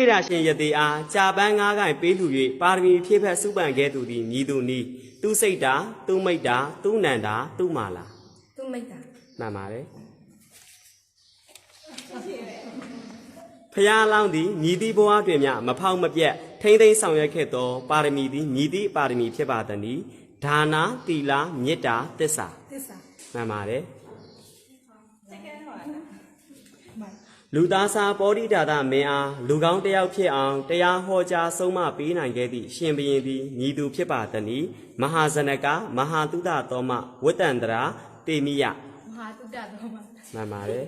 ိဒါရှင်ယတိအားကြာပန်းငါးကိုင်ပေးလူ၍ပါရမီဖြည့်ဖက်စုပန်ခဲ့သူသည်မြည်သူနီးသူစိတ်တာသူမိတ်တာသူနန္တာသူမာလာသူမိတ်တာမှန်ပါတယ်ဖျားလောင်းသည်မြည်သည့်ဘဝတွင်မြမဖောက်မပြက်ထိမ့်သိမ်းဆောင်ရွက်ခဲ့သော ပါရမီသည်မြည်သည့်ပါရမီဖြစ်ပါသည်။ဒါနာသီလမေတ္တာသစ္စာသစ္စာမှန်ပါတယ် လူသားစာပောဓိတာသမင်းအားလူကောင်းတစ်ယောက်ဖြစ်အောင်တရားဟောကြားဆုံးမပေးနိုင်ခဲ့သည့်ရှင်ဘုရင်သည်ညီသူဖြစ်ပါသည်။မဟာဇနကမဟာတုဒ္ဒသောမဝတ္တန္တရာတေမိယမဟာတုဒ္ဒတော်မှာမှန်ပါတယ်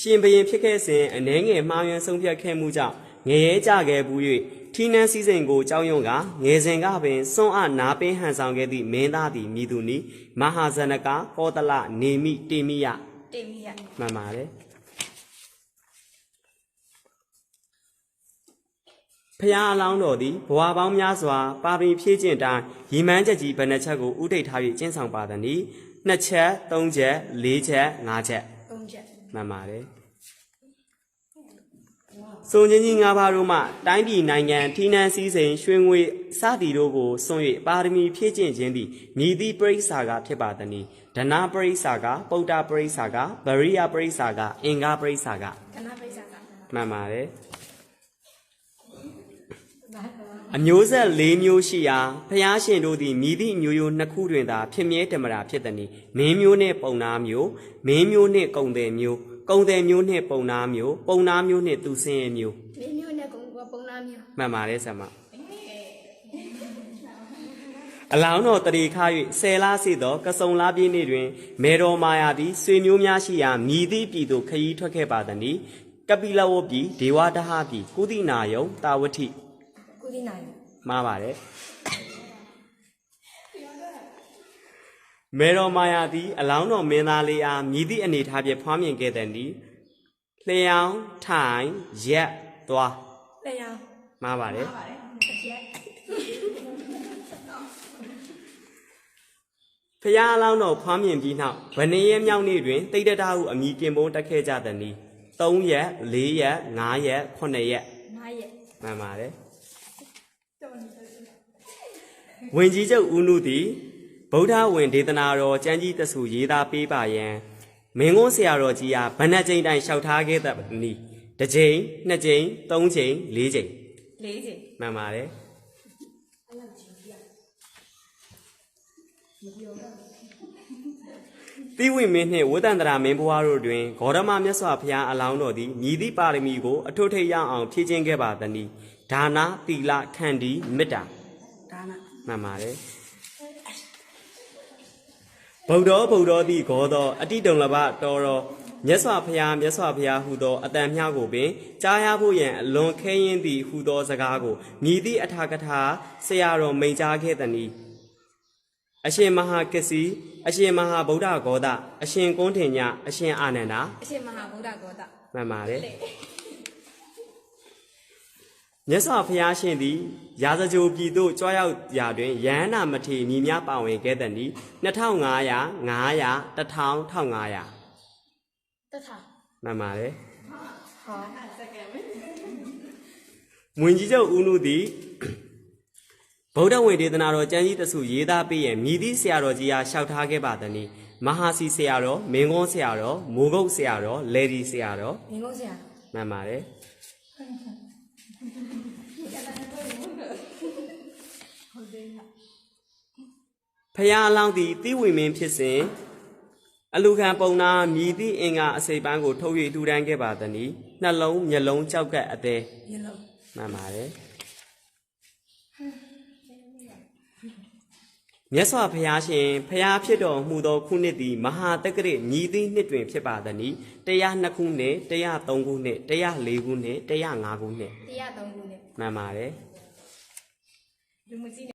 ရှင်ဘုရင်ဖြစ်ခဲ့စဉ်အနှဲငယ်မှားယွင်းဆုံးဖြတ်ခဲ့မှုကြောင့်ငရဲကြခဲ့ဘူး၍ထီးနှန်းစည်းစိမ်ကိုကြောင်းရွံ့ကငယ်စဉ်ကပင်စွန့်အနာပင်ဟန်ဆောင်ခဲ့သည့်မင်းသားသည်မြည်သူနီမဟာဇနကကောတလနေမိတေမိယ တေမီယမှန်ပါတယ်ဖျားအလောင်းတော်သည်ဘဝပေါင်းများစွာပါပီဖြည့်ကျင့်တိုင်းရီမန်းချက်ကြီးဘယ်နှချက်ကိုဥထိတ်ထား၍ကျင့်ဆောင်ပါသနည်းနှစ်ချက်သုံးချက်လေးချက်ငါးချက်သုံးချက်မှန်ပါတယ်စုံချင်းကြီး၅ပါးတို့မှတိုင်းပြည်နိုင်ငံထီးနှန်းစည်းစိမ်ရွှေငွေစသည်တို့ကိုစွန့်၍ပါရမီဖြည့်ကျင့်ခြင်းသည်မြည်သည့်ပရိစ္ဆာကဖြစ်ပါသည်။ ဒနာပရိစ္ဆာကပုဒ္ဒပရိစ္ဆာကဗရိယပရိစ္ဆာကအင်္ဂါပရိစ္ဆာကကဏပိစ္ဆာကမှန်ပါတယ်ဘာတော့အမျိုးဆက်၄မျိုးရှိရာဖျားရှင်တို့သည်မြည်သည့်မျိုးရိုးနှစ်ခုတွင်သာဖြစ်မြဲဓမ္မရာဖြစ်သည်။မင်းမျိုးနှင့်ပုံနာမျိုးမင်းမျိုးနှင့်ကုံတယ်မျိုးကုံတယ်မျိုးနှင့်ပုံနာမျိုးပုံနာမျိုးနှင့်သူစင်းရဲ့မျိုးမင်းမျိုးနဲ့ကုံကပုံနာမျိုးမှန်ပါတယ်ဆရာမ အလောင်းတော်တရေခါ၍ဆယ်လားစီသောကစုံလားပြည့်နေ့တွင်မေတော်မာယာသည်ဆွေမျိုးများရှိရာမြည်သည့်ပြည်သို့ခရီးထွက်ခဲ့ပါသည်။ကပိလဝပြည်ဒေဝဒဟပြည်ကုသီနာယုံတာဝတိကုသီနိုင်မှားပါတယ်မေတော်မာယာသည်အလောင်းတော်မင်းသားလေးအားမြည်သည့်အနေထားဖြင့်ဖွားမြင်ခဲ့တဲ့သည်လျှောင်းထိုင်ရက်သွားလက်ရောင်မှားပါတယ်တစ်ချက် ဖျားအလောင်းတော်ဖွားမြင်ပြီးနောက်ဗနေရက်မြောက်နေ့တွင်တိတ်တတာဟုအမိကင်ပုံးတက်ခဲ့ကြသည်။3ရက်4ရက်5ရက်9ရက်မားရဲ့မှန်ပါတယ်။ဝင်ကြီးချုပ်ဦးနုသည်ဗုဒ္ဓဝင်ဒေသနာတော်ကျမ်းကြီးတဆူရေးသားပေးပါယံမင်းကုန်းဆရာတော်ကြီးအားဗဏ္ဍကျိန်တိုင်လျှောက်ထားခဲ့တဲ့နီးတစ်ကြိမ်နှစ်ကြိမ်သုံးကြိမ်လေးကြိမ်လေးချိန်မှန်ပါတယ် တိဝိမင်းနှင့်ဝတ္တန္တရာမင်းဘွားတို့တွင်ဂေါရမမြတ်စွာဘုရားအလောင်းတော်သည်မြည်သည့်ပါရမီကိုအထွတ်ထိပ်ရအောင်ဖြည့်ခြင်းခဲ့ပါသည်။ဒါနာသီလခန္တီမေတ္တာဒါနမှန်ပါတယ်။ဗုဒ္ဓဗုဒ္ဓတိဂောသောအတိတုံလဘတော်တော်မြတ်စွာဘုရားမြတ်စွာဘုရားဟူသောအတန်မြှောက်ကိုပင်ကြားရဖို့ရန်အလွန်ခဲရင်သည့်ဟူသောစကားကိုမြည်သည့်အထာကထာဆရာတော်မိန်ကြားခဲ့သည်။ အရှင်မဟာကစီအရှင်မဟာဗုဒ္ဓဂောဒအရှင်ကုန်းထင်ညအရှင်အာနန္ဒာအရှင်မဟာဗုဒ္ဓဂေါတမှန်ပါတယ်မြတ်စွာဘုရားရှင်သည်ရာဇကြိုပြည်သို့ကြွားရောက်ရာတွင်ယန္နာမထေမြည်များပါဝင်ခဲ့သည်နီ2500 900 1000 1500တထမှန်ပါတယ်ဟောမွင်ကြီးချုပ်ဦးနုသည် ဗုဒ္ဓဝင်ဒေသနာတော်ကျမ်းကြီးတဆူရေးသားပေးရန်မြည်သည့်ဆရာတော်ကြီးအားလျှောက်ထားခဲ့ပါသည်နီမဟာစီဆရာတော်မင်းကုန်းဆရာတော်မိုးကုတ်ဆရာတော်လေဒီဆရာတော်မင်းကုန်းဆရာမှန်ပါတယ်ဖယားအလောင်းသည်တိဝိမင်းဖြစ်စဉ်အလူခံပုံနာမြည်သည့်အင်္ဂါအစိပ်ပန်းကိုထုတ်၍ထူတန်းခဲ့ပါသည်။နှလုံးမျက်လုံးကြောက်ကပ်အသေးရေလုံးမှန်ပါတယ်။ မြတ်စွာဘုရားရှင်ဖျားဖြစ်တော်မူသောခုနှစ်သည်မဟာတက္ကရညီသည့်နှစ်တွင်ဖြစ်ပါသည်။တရား2ခုနှစ်တရား3ခုနှစ်တရား4ခုနှစ်တရား5ခုနှစ်တရားသုံးခုနဲ့မှန်ပါတယ်လူမကြည့်